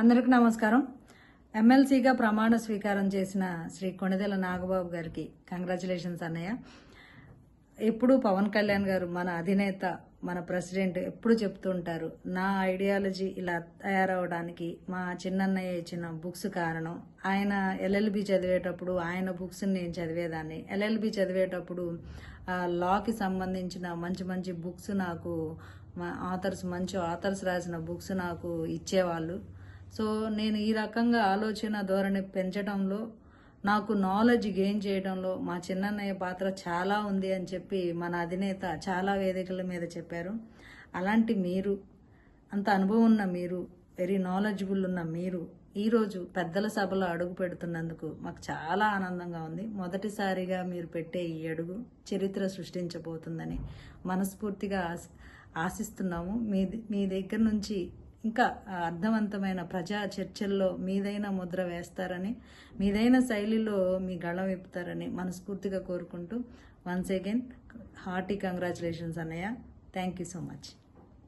అందరికి నమస్కారం. ఎమ్మెల్సీగా ప్రమాణ స్వీకారం చేసిన శ్రీ కొణిదెల నాగబాబు గారికి కంగ్రాచులేషన్స్ అన్నయ్య. ఎప్పుడు పవన్ కళ్యాణ్ గారు మన అధినేత మన ప్రెసిడెంట్ ఎప్పుడు చెప్తుంటారు నా ఐడియాలజీ ఇలా తయారవడానికి మా చిన్నన్నయ్య ఇచ్చిన బుక్స్ కారణం. ఆయన ఎల్ఎల్బి చదివేటప్పుడు ఆయన బుక్స్ని నేను చదివేదాన్ని. ఎల్ఎల్బి చదివేటప్పుడు లాకి సంబంధించిన మంచి మంచి బుక్స్ నాకు మా ఆథర్స్ మంచి ఆథర్స్ రాసిన బుక్స్ నాకు ఇచ్చేవాళ్ళు. సో నేను ఈ రకంగా ఆలోచన ధోరణి పెంచడంలో నాకు నాలెడ్జ్ గెయిన్ చేయడంలో మా చిన్నన్నయ్య పాత్ర చాలా ఉంది అని చెప్పి మన అధినేత చాలా వేదికల మీద చెప్పారు. అలాంటి మీరు అంత అనుభవం ఉన్న మీరు వెరీ నాలెడ్జబుల్ ఉన్న మీరు ఈరోజు పెద్దల సభలో అడుగు పెడుతున్నందుకు మాకు చాలా ఆనందంగా ఉంది. మొదటిసారిగా మీరు పెట్టే ఈ అడుగు చరిత్ర సృష్టించబోతుందని మనస్ఫూర్తిగా ఆశిస్తున్నాము. మీ మీ దగ్గర నుంచి ఇంకా అర్థవంతమైన ప్రజా చర్చల్లో మీదైన ముద్ర వేస్తారని మీదైన శైలిలో మీ గళం విప్పుతారని మనస్ఫూర్తిగా కోరుకుంటూ వన్స్ అగైన్ హార్టీ కంగ్రాచులేషన్స్ అన్నయ్య. Thank you so much